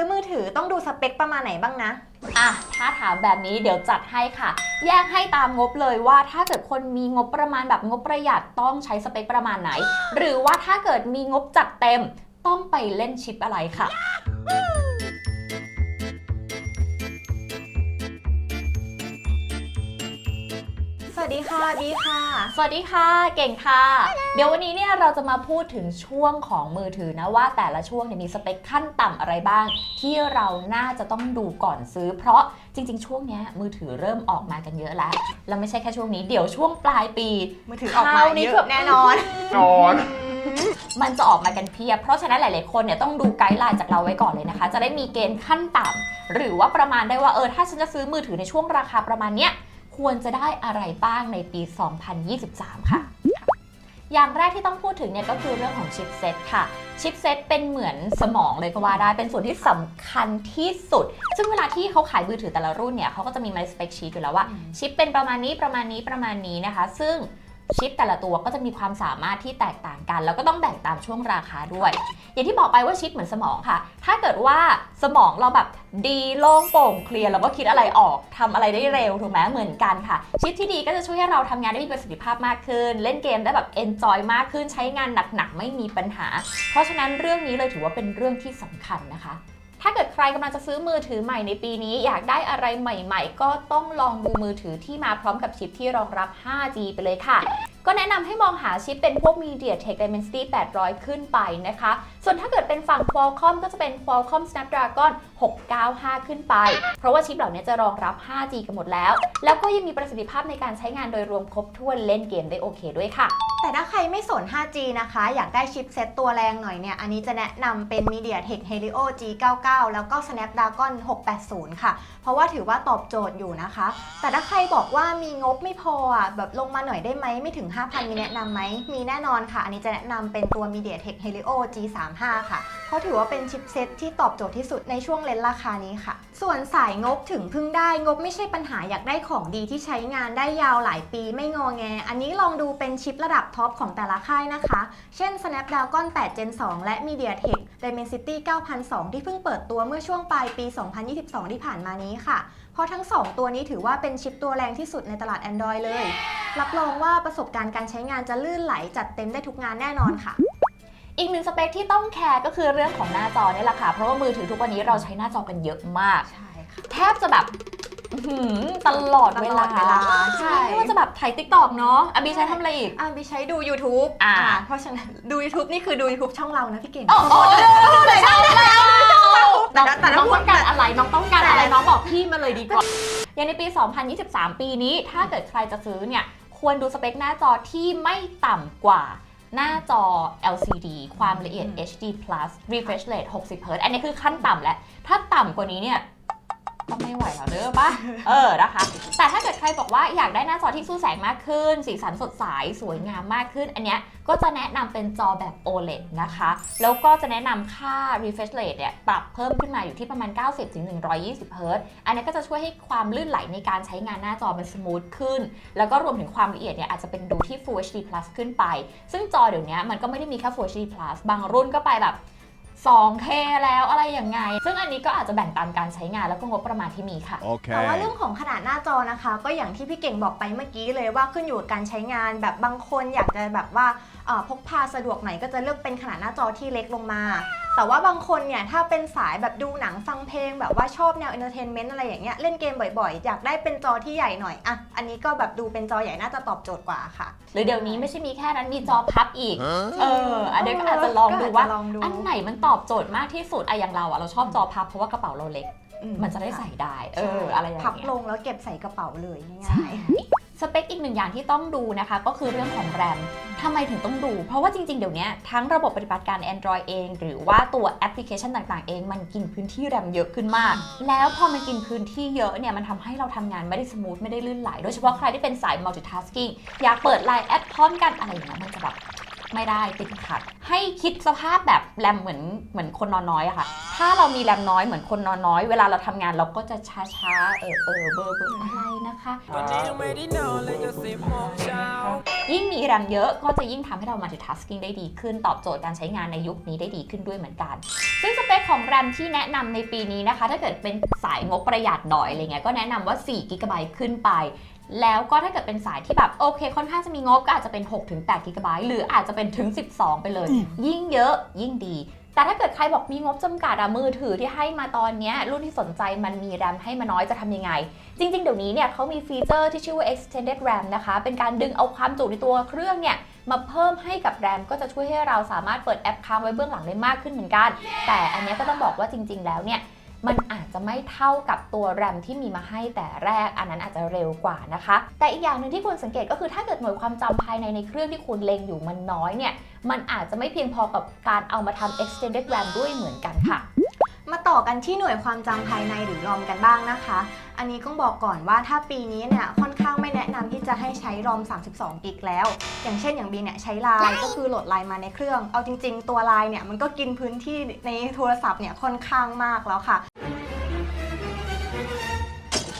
ซื้อมือถือต้องดูสเปคประมาณไหนบ้างนะ อะ ถ้าถามแบบนี้เดี๋ยวจัดให้ค่ะ แยกให้ตามงบเลยว่าถ้าเกิดคนมีงบประมาณแบบงบประหยัดต้องใช้สเปคประมาณไหน หรือว่าถ้าเกิดมีงบจัดเต็มต้องไปเล่นชิปอะไรค่ะ วัสดีค่ะดีค่ะ สวัสดีค่ะ เก่งค่ะ เดี๋ยววันนี้เนี่ยเราจะมาพูดถึงช่วงของมือถือนะว่าแต่ละช่วงเนี่ยมีสเปคขั้นต่ำอะไรบ้าง ที่เราน่าจะต้องดูก่อนซื้อ เพราะจริง ๆ ช่วงเนี้ยมือถือเริ่มออกมากันเยอะแล้ว แล้วไม่ใช่แค่ช่วงนี้เดี๋ยวช่วงปลายปี มือถือออกมาเยอะแน่นอนนอนมันจะออกมากันเพียบ เพราะฉะนั้นหลาย ๆ คนเนี่ยต้องดูไกด์ไลน์จากเราไว้ก่อนเลยนะคะ จะได้มีเกณฑ์ขั้นต่ำหรือว่าประมาณได้ว่าเออถ้าฉันจะซื้อมือถือในช่วงราคาประมาณเนี้ย ควรจะได้อะไรบ้างในปี 2023 ค่ะ อย่างแรกที่ต้องพูดถึงเนี่ยก็คือเรื่องของชิปเซตค่ะชิปเซตเป็นเหมือนสมองเลยก็ว่าได้เป็นส่วนที่สำคัญที่สุด ซึ่งเวลาที่เขาขายมือถือแต่ละรุ่นเนี่ยเขาก็จะมีมาสเปคชีตอยู่แล้วว่าอืมชิปเป็นประมาณนี้ประมาณนี้ประมาณนี้นะคะ ซึ่ง ชิปแต่ละตัวก็จะมีความสามารถที่แตกต่างกัน แล้วก็ต้องแบ่งตามช่วงราคาด้วย อย่างที่บอกไปว่าชิปเหมือนสมองค่ะ ถ้าเกิดว่าสมองเราแบบดีโล่งโปร่งเคลียร์เราก็คิดอะไรออกทำอะไรได้เร็วถูกไหมเหมือนกันค่ะ ชิปที่ดีก็จะช่วยให้เราทำงานได้มีประสิทธิภาพมากขึ้น เล่นเกมได้แบบเอนจอยมากขึ้นใช้งานหนักๆไม่มีปัญหา เพราะฉะนั้นเรื่องนี้เลยถือว่าเป็นเรื่องที่สำคัญนะคะ ถ้าเกิดใครกำลังจะซื้อมือถือใหม่ในปีนี้ อยากได้อะไรใหม่ๆ ก็ต้องลองดูมือถือที่มาพร้อมกับชิปที่รองรับ 5G ไปเลยค่ะ ก็แนะนำให้มองหาชิปเป็นพวก MediaTek Dimensity 800 ขึ้นไปนะคะ ส่วนถ้าเกิดเป็นฝั่ง Qualcomm ก็จะเป็น Qualcomm Snapdragon 695 ขึ้นไป เพราะว่าชิปเหล่านี้จะรองรับ 5G กันหมดแล้ว แล้วก็ยังมีประสิทธิภาพในการใช้งานโดยรวมครบถ้วนเล่นเกมได้โอเคด้วยค่ะแต่ถ้าใครไม่สน 5G นะคะ อยากได้ชิปเซ็ตตัวแรงหน่อยเนี่ย อันนี้จะแนะนำเป็น MediaTek Helio G99 แล้วก็ Snapdragon 680 ค่ะ เพราะว่าถือว่าตอบโจทย์อยู่นะคะ แต่ถ้าใครบอกว่ามีงบไม่พออะ แบบลงมาหน่อยได้ไหม ไม่ถึง 5,000 มีแนะนำไหม มีแน่นอนค่ะ อันนี้จะแนะนำเป็นตัว MediaTek Helio G35 ค่ะ เพราะถือว่าเป็นชิปเซ็ตที่ตอบโจทย์ที่สุดในช่วงเลนส์ราคานี้ค่ะ ส่วนสายงบถึงพึ่งได้งบไม่ใช่ปัญหาอยากได้ของดีที่ใช้งานได้ยาวหลายปีไม่งอแง อันนี้ลองดูเป็นชิประดับท็อปของแต่ละค่ายนะคะ เช่น Snapdragon 8 Gen 2 และ MediaTek Dimensity 9002 ที่เพิ่งเปิดตัวเมื่อช่วงปลายปี 2022 ที่ผ่านมานี้ค่ะ เพราะทั้ง 2 ตัวนี้ถือว่าเป็นชิปตัวแรงที่สุดในตลาด Android เลย รับรองว่าประสบการณ์การใช้งานจะลื่นไหลจัดเต็มได้ทุกงานแน่นอนค่ะอีกหนึ่งสเปคที่ต้องแคร์ก็คือเรื่องของหน้าจอนี่แหละค่ะ เพราะว่ามือถือทุกวันนี้เราใช้หน้าจอกันเยอะมากใช่ค่ะแทบจะแบบอื้อ หือตลอดเวตลลาอดเวลาใช่ไม่ว่าจะแบบถ่ายติ๊กตอกเนาะอะบีใช้ทำอะไรอีก อ่าบิใช้ดู YouTube อ่า เพราะฉะนั้นดู YouTube นี่คือดู YouTube ช่องเรานะพี่เก่ง โอ้โหใช่แล้วแต่ละแต่ละน้องพูดต้องการอะไรน้องต้องการอะไรแต่น้องบอกพี่มาเลยดีกว่า อย่างในปี 2023 ปีนี้ ถ้าเกิดใครจะซื้อเนี่ย ควรดูสเปคหน้าจอที่ไม่ต่ำกว่าหน้าจอ LCD ความละเอียด HD plus refresh rate 60 Hz อันนี้คือขั้นต่ำแล้ว ถ้าต่ำกว่านี้เนี่ย ก็ไม่ไหวแล้วเด้อปะเออนะคะ แต่ถ้าเกิดใครบอกว่าอยากได้หน้าจอที่สู้แสงมากขึ้น สีสันสดใสสวยงามมากขึ้น อันเนี้ยก็จะแนะนำเป็นจอแบบ OLED นะคะ แล้วก็จะแนะนำค่า refresh rate เนี่ยปรับเพิ่มขึ้นมาอยู่ที่ประมาณ 90-120เฮิรต์อันนี้ก็จะช่วยให้ความลื่นไหลในการใช้งานหน้าจอมันสมูทขึ้น แล้วก็รวมถึงความละเอียดเนี่ยอาจจะเป็นดูที่ Full HD Plus ขึ้นไป ซึ่งจอเดี๋ยวนี้มันก็ไม่ได้มีแค่ Full HD Plus บางรุ่นก็ไปแบบ 2K แล้วอะไรอย่างไง ซึ่งอันนี้ก็อาจจะแบ่งตามการใช้งานแล้วก็งบประมาณที่มีค่ะแต่ว่า Okay. เรื่องของขนาดหน้าจอนะคะ ก็อย่างที่พี่เก่งบอกไปเมื่อกี้เลยว่าขึ้นอยู่กับการใช้งานแบบบางคนอยากจะแบบว่าเอ่อพกพาสะดวกหน่อยก็จะเลือกเป็นขนาดหน้าจอที่เล็กลงมา แต่ว่าบางคนเนี่ยถ้าเป็นสายแบบดูหนังฟังเพลง แบบว่าชอบแนวเอนเตอร์เทนเมนต์อะไรอย่างเงี้ยเล่นเกมบ่อยๆ อยากได้เป็นจอที่ใหญ่หน่อยอะอันนี้ก็แบบดูเป็นจอใหญ่น่าจะตอบโจทย์กว่าค่ะ หรือเดี๋ยวนี้ไม่ใช่มีแค่นั้นมีจอพับอีก Huh? เอออันนี้ก็อาจจะลองดูว่าก็อจจะลองดู อันไหนมันตอบโจทย์มากที่สุดอะอย่างเราอะเราชอบจอพับเพราะว่ากระเป๋าเราเล็กอืมันจะได้ใส่ได้ เออ อะไรอย่างพับเงี้ลยงแล้วเก็บใส่กระเป๋าเลยง่ใช่าย สเปคอีกหนึ่งอย่างที่ต้องดูนะคะ ก็คือเรื่องของแรมทำไมถึงต้องดู เพราะว่าจริง ๆ เดี๋ยวนี้ทั้งระบบปฏิบัติการ Android เอง หรือว่าตัวแอปพลิเคชันต่าง ๆ เอง มันกินพื้นที่แรมเยอะขึ้นมาก แล้วพอมันกินพื้นที่เยอะเนี่ย มันทำให้เราทำงานไม่ได้สมูทไม่ได้ลื่นไหล โดยเฉพาะใครที่เป็นสาย multitasking อยากเปิดไลน์แอดพร้อมกันอะไรอย่างเงี้ยมันจะแบบ ไม่ได้ติดขัด ให้คิดสภาพแบบแรมเหมือนเหมือนคนนอนน้อยอะค่ะ ถ้าเรามีแรมน้อยเหมือนคนนอนน้อย เวลาเราทำงานเราก็จะช้าช้าๆเออเออเบอร์เบอร์อะไรนะคะ ตอนนี้ยังไม่ได้นอนเลยจะสิบโมงเช้า ยิ่งมีแรมเยอะก็จะยิ่งทำให้เรา multitasking ได้ดีขึ้น ตอบโจทย์การใช้งานในยุคนี้ได้ดีขึ้นด้วยเหมือนกัน ซึ่งสเปคของแรมที่แนะนำในปีนี้นะคะ ถ้าเกิดเป็นสายงบประหยัดหน่อยอะไรเงี้ยก็แนะนำว่า4 g b ขึ้นไป แล้วก็ถ้าเกิดเป็นสายที่แบบโอเค ค่อนข้างจะมีงบก็อาจจะเป็น 6-8 g b หรืออาจจะเป็นถึง 12 ไปเลย ยิ่งเยอะยิ่งดี แต่ถ้าเกิดใครบอกมีงบจำกัดอะมือถือที่ให้มาตอนเนี้ยรุ่นที่สนใจมันมีแรมให้มาน้อยจะทำยังไง จริง ๆ เดี๋ยวนี้เนี่ยเขามีฟีเจอร์ที่ชื่อว่า extended RAM นะคะ เป็นการดึงเอาความจุในตัวเครื่องเนี่ยมาเพิ่มให้กับแรมก็จะช่วยให้เราสามารถเปิดแอปค้างไว้เบื้องหลังได้มากขึ้นเหมือนกัน แต่อันเนี้ยก็ต้องบอกว่าจริง ๆ แล้วเนี่ย มันอาจจะไม่เท่ากับตัวแรมที่มีมาให้แต่แรก อันนั้นอาจจะเร็วกว่านะคะ แต่อีกอย่างหนึ่งที่ควรสังเกตก็คือถ้าเกิดหน่วยความจำภายในในเครื่องที่คุณเล็งอยู่มันน้อยเนี่ยมันอาจจะไม่เพียงพอกับการเอามาทำ extended RAM ด้วยเหมือนกันค่ะ มาต่อกันที่หน่วยความจำภายในหรือรอมกันบ้างนะคะ อันนี้ต้องบอกก่อนว่าถ้าปีนี้เนี่ยค่อนข้างไม่แนะนำที่จะให้ใช้รอม 32 กิกแล้ว อย่างเช่นอย่างบีเนี่ยใช้ไลน์ก็คือโหลดไลน์มาในเครื่อง เอาจริง ๆ ตัวไลน์เนี่ยมันก็กินพื้นที่ในโทรศัพท์เนี่ยค่อนข้างมากแล้วค่ะ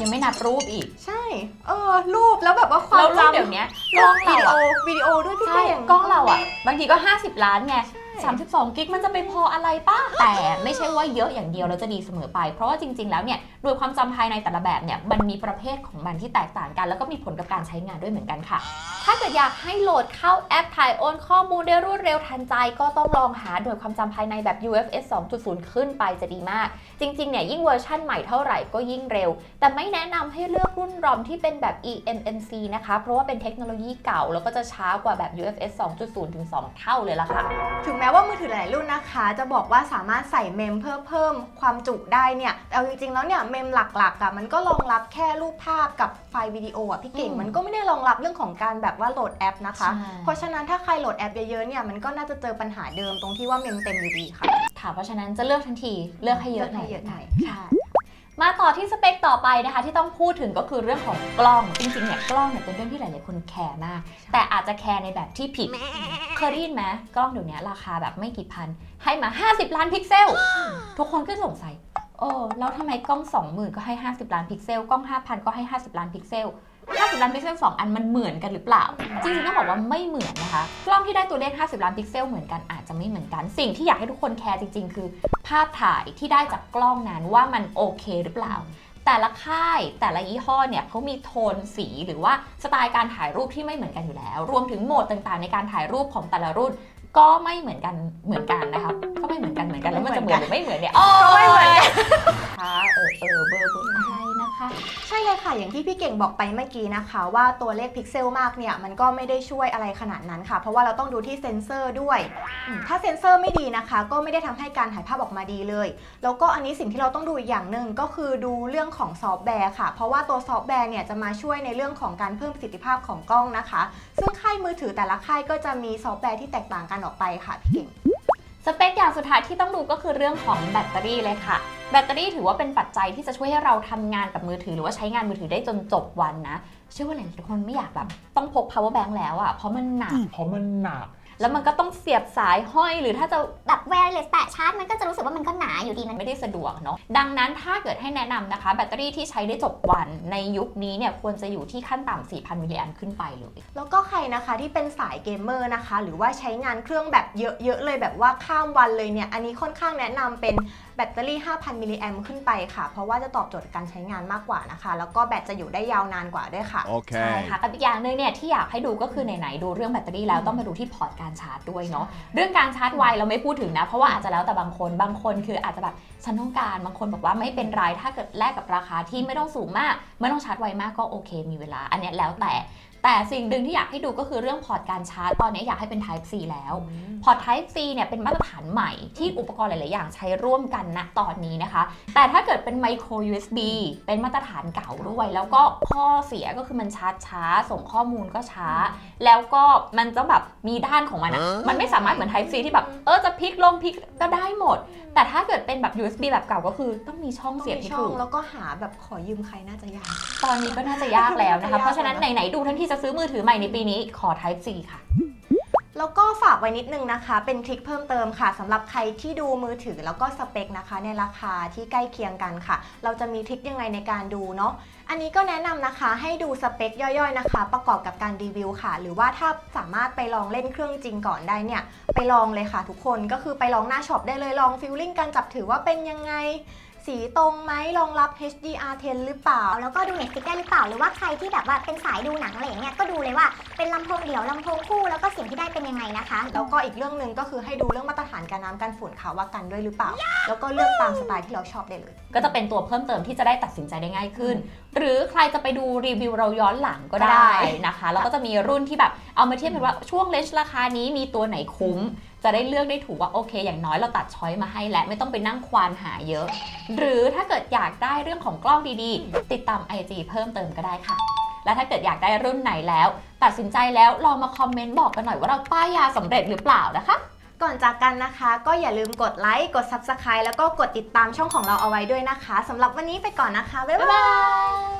ยังไม่นับรูปอีก ใช่ เออ รูปแล้วแบบว่าความแล้วรูปจำเดี๋ยวนี้กรูล้อปงเราวิดีโออะวิดีโอด้วยพี่ใช่เก่งกล้องเราอะบางทีก็ 50 ล้านไงใช่ 32 กิกมันจะไปพออะไรป้าแต่ไม่ใช่ว่าเยอะอย่างเดียวแล้วจะดีเสมอไป เพราะว่าจริง ๆ แล้วเนี่ยโดยความจำภายในแต่ละแบบเนี่ยมันมีประเภทของมันที่แตกต่างกัน แล้วก็มีผลกับการใช้งานด้วยเหมือนกันค่ะ ถ้าเกิดอยากให้โหลดเข้าแอปถ่ายโอนข้อมูลได้รวดเร็วทันใจ ก็ต้องลองหาโดยความจำภายในแบบ UFS 2.0 ขึ้นไปจะดีมาก จริงๆเนี่ยยิ่งเวอร์ชั่นใหม่เท่าไหร่ก็ยิ่งเร็ว แต่ไม่แนะนำให้เลือกรุ่นรอมที่เป็นแบบ eMMC นะคะ เพราะว่าเป็นเทคโนโลยีเก่า แล้วก็จะช้ากว่าแบบ UFS 2.0 ถึง 2 เท่าเลยล่ะค่ะ ถึงแม้ว่ามือถือหลายรุ่นนะคะ จะบอกว่าสามารถใส่เมมเพื่อเพิ่มความจุได้เนี่ย แต่เอาจริงๆแล้วเนี่ยเมมหลักๆอะมันก็รองรับแค่รูปภาพกับไฟล์วิดีโออะพี่เก่ง อืมมันก็ไม่ได้รองรับเรื่องของการแบบว่าโหลดแอปนะคะ ใช่ เพราะฉะนั้นถ้าใครโหลดแอปเยอะๆเนี่ยมันก็น่าจะเจอปัญหาเดิมตรงที่ว่าเมมเต็มอยู่ดีค่ะค่ะเพราะฉะนั้นจะเลือกทันทีเลือกให้เยอะหน่อยเลือกให้เยอะหน่อย ค่ะมาต่อที่สเปคต่อไปนะคะ ที่ต้องพูดถึงก็คือเรื่องของกล้องจริงๆเนี่ยกล้องเนี่ยเป็นเรื่องที่หลายๆคนแคร์มาก แต่อาจจะแคร์ในแบบที่ผิด เคยได้ยินไหมกล้องเดี๋ยวนี้ราคาแบบไม่กี่พัน ให้มา 50 ล้านพิกเซล ทุกคนก็สงสัย โอ้แล้วทำไมกล้อง 20,000 ก็ให้ 50 ล้านพิกเซล กล้อง 5,000 ก็ให้ 50 ล้านพิกเซล 50 ล้านพิกเซล 2 อันมันเหมือนกันหรือเปล่า จริงๆต้องบอกว่าไม่เหมือนนะคะ กล้องที่ได้ตัวเลข 50 ล้านพิกเซลเหมือนกันอาจจะไม่เหมือนกัน สิ่งที่อยากให้ทุกคนแคร์จริง ๆ คือ ภาพถ่ายที่ได้จากกล้องนั้นว่ามันโอเคหรือเปล่า แต่ละค่ายแต่ละยี่ห้อเนี่ยเขามีโทนสีหรือว่าสไตล์การถ่ายรูปที่ไม่เหมือนกันอยู่แล้ว รวมถึงโหมดต่างๆ ในการถ่ายรูปของแต่ละรุ่น ก็ไม่เหมือนกันเหมือนกันนะคะ ก็ไม่เหมือนกันเหมือนกันแล้วมันจะเหมือนหรือไม่เหมือนเนี่ยอ๋อก็ไม่เหมือนกันค่ะเออเออเบอร์เบอร์อะไรนะคะ ใช่เลยค่ะอย่างที่พี่เก่งบอกไปเมื่อกี้นะคะ ว่าตัวเลขพิกเซลมากเนี่ยมันก็ไม่ได้ช่วยอะไรขนาดนั้นค่ะ เพราะว่าเราต้องดูที่เซ็นเซอร์ด้วยอืมถ้าเซ็นเซอร์ไม่ดีนะคะ ก็ไม่ได้ทำให้การถ่ายภาพออกมาดีเลย แล้วก็อันนี้สิ่งที่เราต้องดูอีกอย่างหนึ่งก็คือดูเรื่องของซอฟต์แวร์ค่ะ เพราะว่าตัวซอฟต์แวร์เนี่ยจะมาช่วยในเรื่องของการเพิ่มประสิทธิภาพของกล้องนะคะ ซึ่งค่ายมือถือแต่ละค่ายก็จะมีซอฟต์แวร์ที่แตกต่างกันออกไปค่ะพี่เก่งส เปคอย่างสุดท้ายที่ต้องดูก็คือเรื่องของแบตเตอรี่เลยค่ะ แบตเตอรี่ถือว่าเป็นปัจจัยที่จะช่วยให้เราทำงานกับมือถือ หรือว่าใช้งานมือถือได้จนจบวันนะ เชื่อว่าหลายๆคนไม่อยากแบบต้องพก power bank แล้วอะ่ะเพราะมันหนัก เพราะมันหนัก แล้วมันก็ต้องเสียบสายห้อย หรือถ้าจะแบบแวร์เลสแตะชาร์จมันก็จะรู้สึกว่ามันก็หนาอยู่ดีมันไม่ได้สะดวกเนาะดังนั้นถ้าเกิดให้แนะนำนะคะ แบตเตอรี่ที่ใช้ได้จบวันในยุคนี้เนี่ยควรจะอยู่ที่ขั้นต่ำ4,000มิลลิแอมขึ้นไปเลยแล้วก็ใครนะคะที่เป็นสายเกมเมอร์นะคะ หรือว่าใช้งานเครื่องแบบเยอะๆเลยแบบว่าข้ามวันเลยเนี่ยอันนี้ค่อนข้างแนะนำเป็น แบตเตอรี่ 5,000 มิลลิแอมขึ้นไปค่ะ เพราะว่าจะตอบโจทย์การใช้งานมากกว่านะคะ แล้วก็แบตจะอยู่ได้ยาวนานกว่าด้วยค่ะใช่ Okay. ค่ะกับอีกอย่างหนึงเนี่ยที่อยากให้ดูก็คือไหนๆดูเรื่องแบตเตอรี่แล้วต้องมาดูที่พอร์ตการชาร์จด้วยเนาะเรื่องการชาร์จไวเราไม่พูดถึงนะ เพราะว่าอาจจะแล้วแต่บางคนบางคนคืออาจจะแบบฉันต้องการบางคนบอกว่าไม่เป็นไรถ้าเกิดแลกกับราคาที่ไม่ต้องสูงมาก ไม่ต้องชาร์จไวมากก็โอเค มีเวลา อันเนี้ยแล้วแต่ แต่สิ่งหนึ่งที่อยากให้ดูก็คือเรื่องพอร์ตการชาร์จ ตอนนี้อยากให้เป็น Type C แล้ว พอร์ต Type C เนี่ยเป็นมาตรฐานใหม่ที่อุปกรณ์หลาย ๆ อย่างใช้ร่วมกันณตอนนี้นะคะ แต่ถ้าเกิดเป็น Micro USB เป็นมาตรฐานเก่าด้วย แล้วก็ข้อเสียก็คือมันชาร์จช้า ส่งข้อมูลก็ช้า แล้วก็มันจะแบบมีด้านของมันอะมันไม่สามารถเหมือน Type C ที่แบบเออจะพลิกลงพลิกก็ได้หมด แต่ถ้าเกิดเป็นแบบ USB แบบเก่าก็คือต้องมีช่องต้องเสียบมีที่ช่อถูงกแล้วก็หาแบบขอยืมใครน่าจะยาก ตอนนี้ก็น่าจะยากแล้วนะคะน่าจะยากเพราะฉะนั้นไหน ๆ ดูทั้งที่จะซื้อมือถือใหม่ในปีนี้ขอ Type C ค่ะ แล้วก็ฝากไว้นิดนึงนะคะ เป็นทริคเพิ่มเติมค่ะสำหรับใครที่ดูมือถือแล้วก็สเปคนะคะ ในราคาที่ใกล้เคียงกันค่ะ เราจะมีทริคยังไงในการดูเนาะอันนี้ก็แนะนำนะคะให้ดูสเปคย่อยๆนะคะ ประกอบกับการรีวิวค่ะ หรือว่าถ้าสามารถไปลองเล่นเครื่องจริงก่อนได้เนี่ย ไปลองเลยค่ะทุกคนก็คือไปลองหน้าช็อปได้เลยลองฟิลลิ่งการจับถือว่าเป็นยังไง สีตรงไหมรองรับ HDR10 หรือเปล่า แล้วก็ดู Netflix ได้หรือเปล่า หรือว่าใครที่แบบว่าเป็นสายดูหนังอะไรอย่างเงี้ยก็ดูเลยว่าเป็นลำโพงเดี่ยวลำโพงคู่แล้วก็เสียงที่ได้เป็นยังไงนะคะแล้วก็อีกเรื่องหนึ่งก็คือให้ดูเรื่องมาตรฐานการน้ำกันฝุ่นค่ะว่ากันด้วยหรือเปล่า แล้วก็เลือกตามสไตล์ที่เราชอบได้เลย ก็จะเป็นตัวเพิ่มเติมที่จะได้ตัดสินใจได้ง่ายขึ้น หรือใครจะไปดูรีวิวเราย้อนหลังก็ก็ได้ได้นะคะแล้วก็จะมีรุ่นที่แบบเอามาเทียบกันว่าช่วงเลชราคานี้มีตัวไหนคุ้ม จะได้เลือกได้ถูกว่าโอเค อย่างน้อยเราตัดช้อยมาให้และไม่ต้องไปนั่งควานหาเยอะ หรือถ้าเกิดอยากได้เรื่องของกล้องดีๆ ติดตาม IG เพิ่มเติมก็ได้ค่ะ และถ้าเกิดอยากได้รุ่นไหนแล้ว ตัดสินใจแล้วลองมาคอมเมนต์บอกกันหน่อยว่าเราป้ายยาสำเร็จหรือเปล่านะคะ ก่อนจากกันนะคะ ก็อย่าลืมกดไลค์กด Subscribe แล้วก็กดติดตามช่องของเราเอาไว้ด้วยนะคะสำหรับวันนี้ไปก่อนนะคะบ๊ายบาย